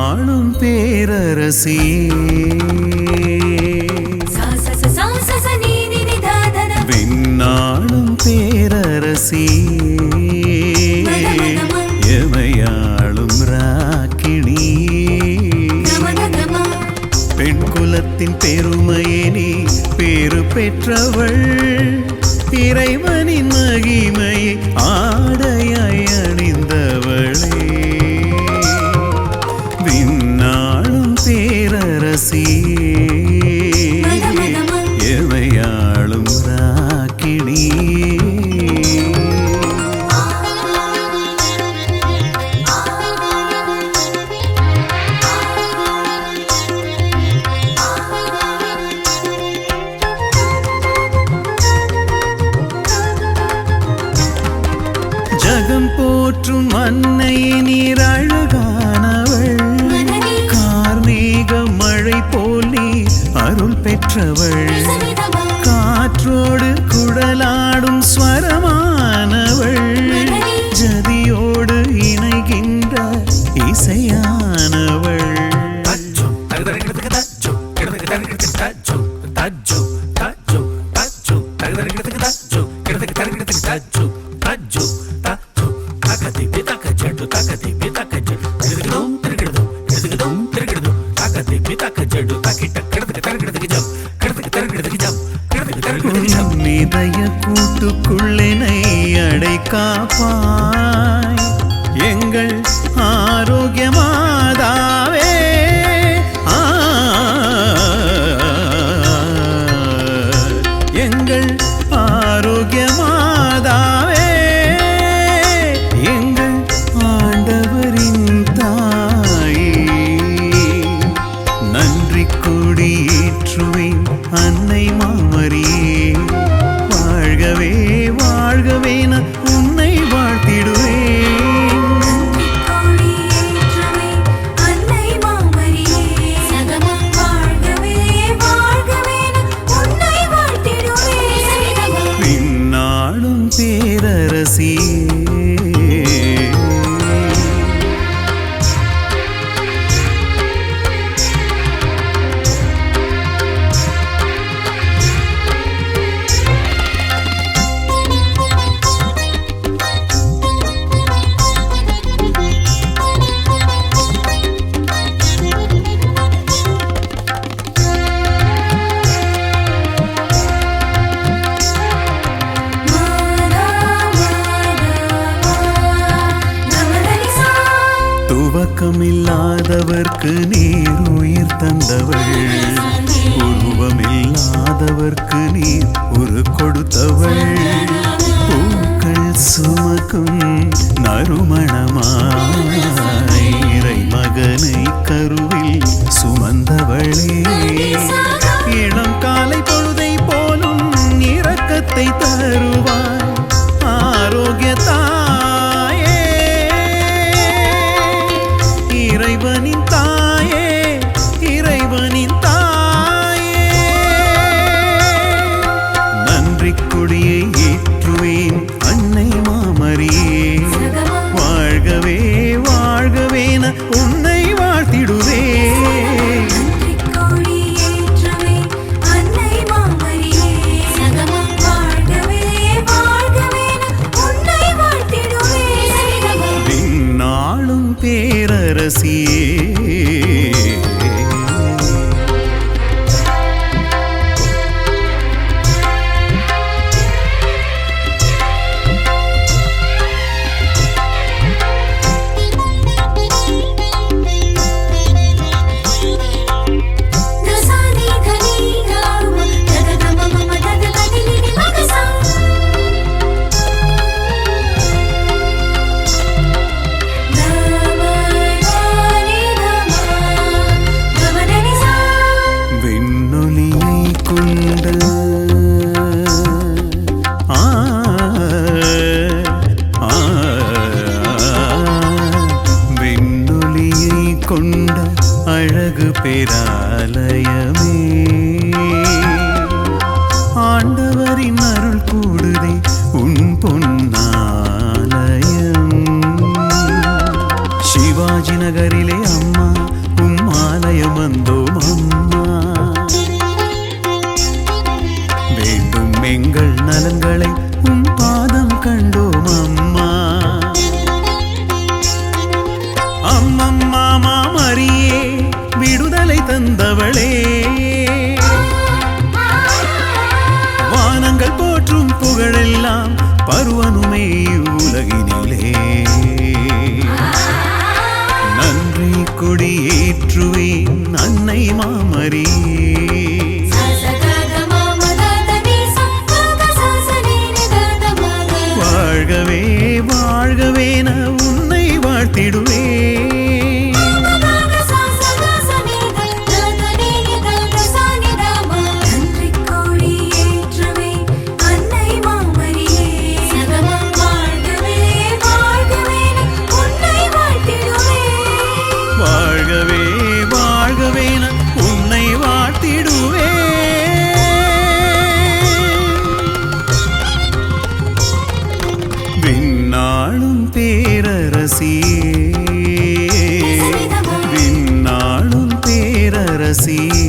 சா பேரரசே. ச சா விண்ணாளும் பேரரசி. எமையாளும் ராக்கிணி. பெண் குலத்தின் பெருமையே நீ பேரு பெற்றவள். இறைவனின் மகிமையை ஆ ஜகம் போற்றும் அன்னையே நீர் அழகானவள். கார்மேக மழை போல் அருள் பெற்றவள். காற்றோடு குழலாடும் ஸ்வரமானவள். ஜதியோடு இணைகின்ற இசையானவள். உன் இதய கூட்டுக்குள்ளினை அடை காப்பாய் எங்கள் ஆரோக்கியமா கொடியேற்றுவேன் அன்னை மாமரியே. வாழ்கவே வாழ்கவே நான் உன்னை உறக்கமில்லாதவர்க்கு நீர் உயிர் தந்தவள். உருவமில்லாதவர்க்கு நீர் ஒரு கொடுத்தவள். பூக்கள் சுமக்கும் நறுமணமாய் இறை மகனை கருவில் சுமந்தவளே. இளம் காலை பொழுதை போலும் இரக்கத்தை தருவாய். அழகு பேராலயமே. மாமரி. பேரரசியே விண்ணாளும் பேரரசியே